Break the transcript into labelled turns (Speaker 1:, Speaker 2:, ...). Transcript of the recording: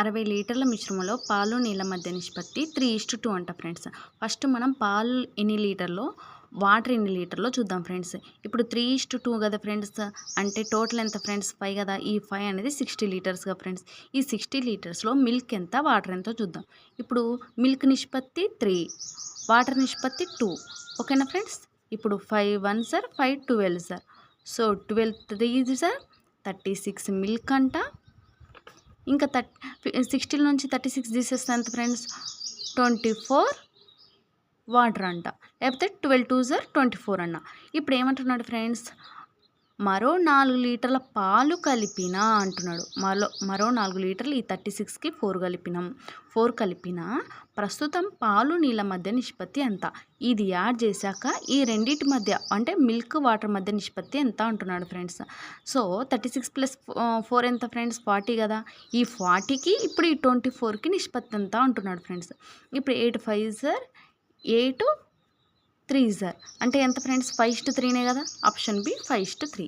Speaker 1: అరవై లీటర్ల మిశ్రమంలో పాలు నీళ్ళ మధ్య నిష్పత్తి త్రీ ఇస్టు టూ అంట ఫ్రెండ్స్. ఫస్ట్ మనం పాలు ఎన్ని లీటర్లో వాటర్ ఎన్ని లీటర్లో చూద్దాం ఫ్రెండ్స్. ఇప్పుడు త్రీ ఇస్టు టూ కదా ఫ్రెండ్స్. అంటే టోటల్ ఎంత ఫ్రెండ్స్? ఫైవ్ కదా? ఈ ఫైవ్ అనేది సిక్స్టీ లీటర్స్గా ఫ్రెండ్స్. ఈ సిక్స్టీ లీటర్స్లో మిల్క్ ఎంత వాటర్ ఎంతో చూద్దాం. ఇప్పుడు మిల్క్ నిష్పత్తి త్రీ వాటర్ నిష్పత్తి టూ. ఓకేనా ఫ్రెండ్స్? ఇప్పుడు five one sir five twelve sir. So twelve three sir thirty six milk అంట ఇంకా థర్ట్ సిక్స్టీ నుంచి థర్టీ సిక్స్ తీసేస్తే ఎంత ఫ్రెండ్స్ ట్వంటీ ఫోర్ వాటర్ అంట. లేకపోతే ట్వెల్వ్ టూ జర్ ట్వంటీ ఫోర్ అన్న. ఇప్పుడు ఏమంటున్నాడు ఫ్రెండ్స్ మరో నాలుగు లీటర్ల పాలు కలిపినా అంటున్నాడు. మరో మరో నాలుగు లీటర్లు ఈ థర్టీ సిక్స్కి ఫోర్ కలిపినాం. ఫోర్ కలిపిన ప్రస్తుతం పాలు నీళ్ళ మధ్య నిష్పత్తి ఎంత? ఇది యాడ్ చేశాక ఈ రెండింటి మధ్య అంటే మిల్క్ వాటర్ మధ్య నిష్పత్తి ఎంత అంటున్నాడు friends. So thirty six plus four ఎంత ఫ్రెండ్స్? ఫార్టీ కదా. ఈ ఫార్టీకి ఇప్పుడు ఈ ట్వంటీ ఫోర్కి నిష్పత్తి ఎంత అంటున్నాడు ఫ్రెండ్స్. ఇప్పుడు eight five sir eight three sir అంటే ఎంత ఫ్రెండ్స్? ఫైవ్ టు త్రీనే కదా? Option B five to three.